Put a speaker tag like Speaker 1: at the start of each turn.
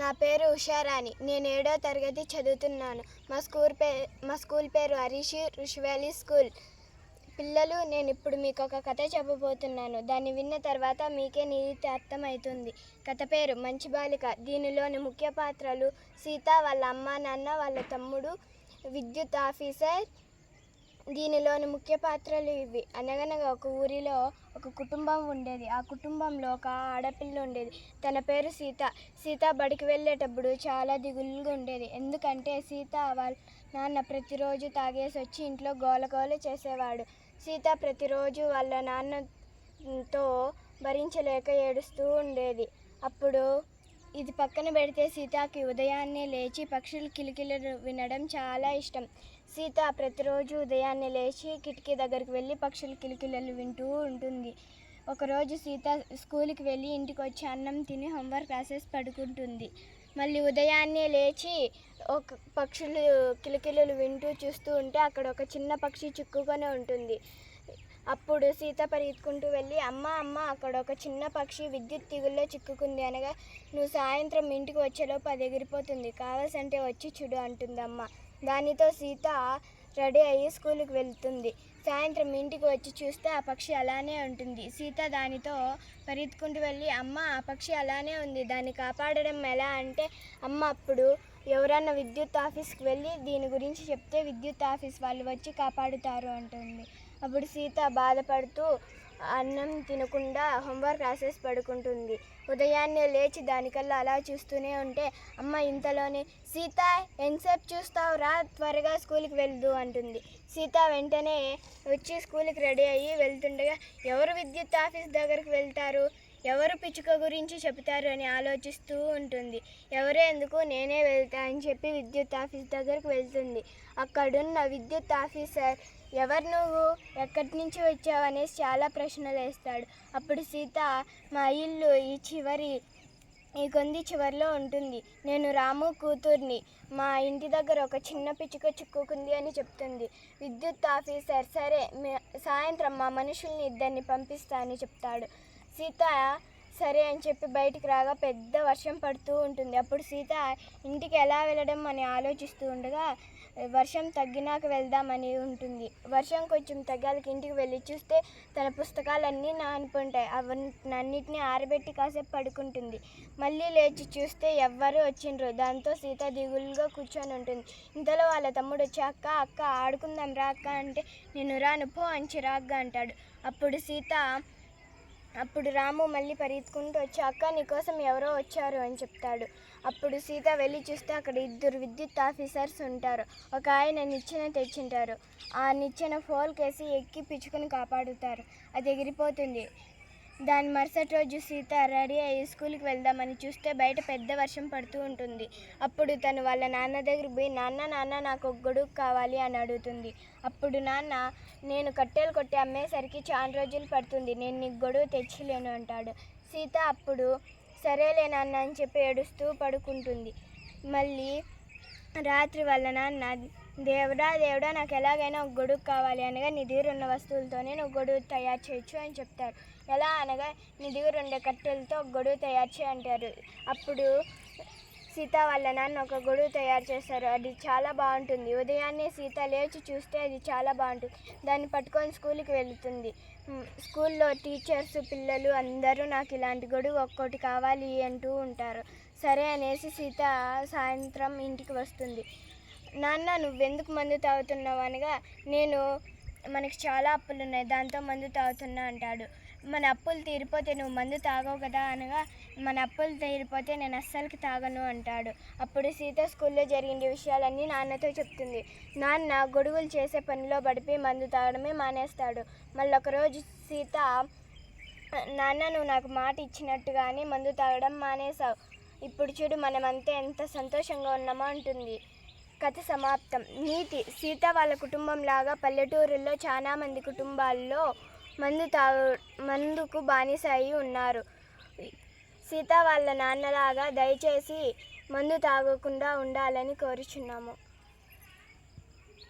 Speaker 1: నా పేరు ఉషారాణి. నేను ఏడో తరగతి చదువుతున్నాను. మా స్కూల్ పే మా స్కూల్ పేరు హరీషి ఋషి వ్యాలీ స్కూల్. పిల్లలు నేను ఇప్పుడు మీకు ఒక కథ చెప్పబోతున్నాను. దాన్ని విన్న తర్వాత మీకే నీతి అర్థమవుతుంది కథ పేరు మంచి బాలిక. దీనిలోని ముఖ్య పాత్రలు సీత వాళ్ళ అమ్మ నాన్న వాళ్ళ తమ్ముడు విద్యుత్ ఆఫీసర్ దీనిలోని ముఖ్య పాత్రలు ఇవి. అనగనగా ఒక ఊరిలో ఒక కుటుంబం ఉండేది. ఆ కుటుంబంలో ఒక ఆడపిల్ల ఉండేది. తన పేరు సీత. సీత బడికి వెళ్ళేటప్పుడు చాలా దిగులుగా ఉండేది. ఎందుకంటే సీత వాళ్ళ నాన్న ప్రతిరోజు తాగేసి వచ్చి ఇంట్లో గోలగోలు చేసేవాడు. సీత ప్రతిరోజు వాళ్ళ నాన్నతో భరించలేక ఏడుస్తూ ఉండేది. అప్పుడు ఇది పక్కన పెడితే సీతకి ఉదయాన్నే లేచి పక్షులు కిలికిలు వినడం చాలా ఇష్టం. సీత ప్రతిరోజు ఉదయాన్నే లేచి కిటికీ దగ్గరికి వెళ్ళి పక్షుల కిలకిలలు వింటూ ఉంటుంది. ఒకరోజు సీత స్కూల్కి వెళ్ళి ఇంటికి వచ్చి అన్నం తిని హోంవర్క్ రాసేసి పడుకుంటుంది. మళ్ళీ ఉదయాన్నే లేచి ఒక పక్షులు కిలకిలలు వింటూ చూస్తూ ఉంటే అక్కడ ఒక చిన్న పక్షి చిక్కుకొని ఉంటుంది. అప్పుడు సీత పరిగెత్తుకుంటూ వెళ్ళి అమ్మ అమ్మ అక్కడ ఒక చిన్న పక్షి విద్యుత్ తీగుల్లో చిక్కుకుంది అనగా నువ్వు సాయంత్రం ఇంటికి వచ్చేలోపు అది ఎగిరిపోతుంది. కావాల్సంటే వచ్చి చూడు అంటుంది అమ్మ దానితో సీత రెడీ అయ్యి స్కూల్కి వెళ్తుంది. సాయంత్రం ఇంటికి వచ్చి చూస్తే ఆ పక్షి అలానే ఉంటుంది. సీత దానితో పరిగెత్తుకుంటూ వెళ్ళి అమ్మ ఆ పక్షి అలానే ఉంది. దాన్ని కాపాడడం ఎలా అంటే అమ్మ అప్పుడు ఎవరన్నా విద్యుత్ ఆఫీస్కి వెళ్ళి దీని గురించి చెప్తే విద్యుత్ ఆఫీస్ వాళ్ళు వచ్చి కాపాడుతారు అంటుంది. అప్పుడు సీత బాధపడుతూ అన్నం తినకుండా హోంవర్క్ రాసేసి పడుకుంటుంది. ఉదయాన్నే లేచి దానికల్లా అలా చూస్తూనే ఉంటే అమ్మ ఇంతలోనే సీత ఎంతసేపు చూస్తావు రా త్వరగా స్కూల్కి వెళ్దు అంటుంది. సీత వెంటనే వచ్చి స్కూల్కి రెడీ అయ్యి వెళ్తుండగా ఎవరు విద్యుత్ ఆఫీస్ దగ్గరికి వెళ్తారు? ఎవరు పిచ్చుక గురించి చెబుతారు? అని ఆలోచిస్తూ ఉంటుంది. ఎవరే ఎందుకు? నేనే వెళ్తా అని చెప్పి విద్యుత్ ఆఫీస్ దగ్గరికి వెళ్తుంది. అక్కడున్న విద్యుత్ ఆఫీసర్ ఎవరు నువ్వు? ఎక్కడి నుంచి వచ్చావు అనేసి చాలా ప్రశ్నలు వేస్తాడు. అప్పుడు సీత మా ఇల్లు ఈ చివరి ఈ కొంది చివరిలో ఉంటుంది. నేను రాము కూతుర్ని. మా ఇంటి దగ్గర ఒక చిన్న పిచ్చుక చిక్కుకుంది అని చెప్తుంది. విద్యుత్ ఆఫీసర్ సరే సాయంత్రం మా మనుషుల్ని ఇద్దరిని పంపిస్తా అని చెప్తాడు. సీత సరే అని చెప్పి బయటికి రాగా పెద్ద వర్షం పడుతూ ఉంటుంది. అప్పుడు సీత ఇంటికి ఎలా వెళ్ళడం? అని ఆలోచిస్తూ ఉండగా వర్షం తగ్గినాక వెళ్దామని ఉంటుంది. వర్షం కొంచెం తగ్గాలకి ఇంటికి వెళ్ళి చూస్తే తన పుస్తకాలన్నీ నానిపోంటాయి అవన్నిటిని ఆరబెట్టి కాసేపు పడుకుంటుంది. మళ్ళీ లేచి చూస్తే ఎవ్వరూ వచ్చిండ్రు. దాంతో సీత దిగులుగా కూర్చొని ఉంటుంది. ఇంతలో వాళ్ళ తమ్ముడు వచ్చి అక్క అక్క ఆడుకుందాం రా అక్క అంటే నేను రాను పో అని చిరాగ్గా అంటాడు. అప్పుడు సీత అప్పుడు రాము మళ్ళీ పరిగెత్తుకుంటూ వచ్చి అక్క నీకోసం ఎవరో వచ్చారు అని చెప్తాడు. అప్పుడు సీత వెళ్ళి చూస్తే అక్కడ ఇద్దరు విద్యుత్ ఆఫీసర్స్ ఉంటారు. ఒక ఆయన నిచ్చెన తెచ్చింటారు. ఆ నిచ్చెన ఫోల్కేసి ఎక్కి పిచ్చుకొని కాపాడుతారు. అది ఎగిరిపోతుంది. దాని మరుసటి రోజు సీత రెడీ అయ్యి స్కూల్కి వెళ్దామని చూస్తే బయట పెద్ద వర్షం పడుతూ ఉంటుంది. అప్పుడు తను వాళ్ళ నాన్న దగ్గర పోయి నాన్న నాన్న నాకు ఒక గొడుగు కావాలి అని అడుగుతుంది. అప్పుడు నాన్న నేను కట్టెలు కొట్టి అమ్మేసరికి చాలా రోజులు పడుతుంది. నేను నీకు గొడుగు తెచ్చిలేను అంటాడు. సీత అప్పుడు సరేలే నాన్న అని చెప్పి ఏడుస్తూ పడుకుంటుంది. మళ్ళీ రాత్రి వాళ్ళ నాన్న దేవుడా దేవుడా నాకు ఎలాగైనా ఒక గొడుగు కావాలి అనగా నీ దగ్గర ఉన్న వస్తువులతోనే నువ్వు గొడుగు తయారు చేయొచ్చు అని చెప్తారు. ఎలా అనగా నీ దగ్గర ఉండే కట్టెలతో ఒక గొడుగు తయారు చేయంటారు అప్పుడు సీత వాళ్ళ నాన్న ఒక గొడుగు తయారు చేస్తారు. అది చాలా బాగుంటుంది. ఉదయాన్నే సీత లేచి చూస్తే అది చాలా బాగుంటుంది. దాన్ని పట్టుకొని స్కూల్కి వెళుతుంది. స్కూల్లో టీచర్స్ పిల్లలు అందరూ నాకు ఇలాంటి గొడుగు ఒక్కోటి కావాలి అంటూ ఉంటారు. సరే అనేసి సీత సాయంత్రం ఇంటికి వస్తుంది. నాన్న నువ్వెందుకు మందు తాగుతున్నావు అనగా నేను మనకి చాలా అప్పులు ఉన్నాయి దాంతో మందు తాగుతున్నా అంటాడు. మన అప్పులు తీరిపోతే నువ్వు మందు తాగవు కదా అనగా మన అప్పులు తీరిపోతే నేను అస్సలకి తాగను అంటాడు. అప్పుడు సీత స్కూల్లో జరిగిన విషయాలన్నీ నాన్నతో చెప్తుంది. నాన్న గొడుగులు చేసే పనిలో పడిపి మందు తాగడమే మానేస్తాడు. మళ్ళీ ఒకరోజు సీత నాన్న నువ్వు నాకు మాట ఇచ్చినట్టుగానే మందు తాగడం మానేశావు. ఇప్పుడు చూడు మనమంతా ఎంత సంతోషంగా ఉన్నామో అంటుంది. కథ సమాప్తం. నీతి సీత వాళ్ళ కుటుంబం లాగా పల్లెటూరుల్లో చాలామంది కుటుంబాల్లో మందు తాగు మందుకు బానిస అయి ఉన్నారు. సీత వాళ్ళ నాన్నలాగా దయచేసి మందు తాగకుండా ఉండాలని కోరుచున్నాము.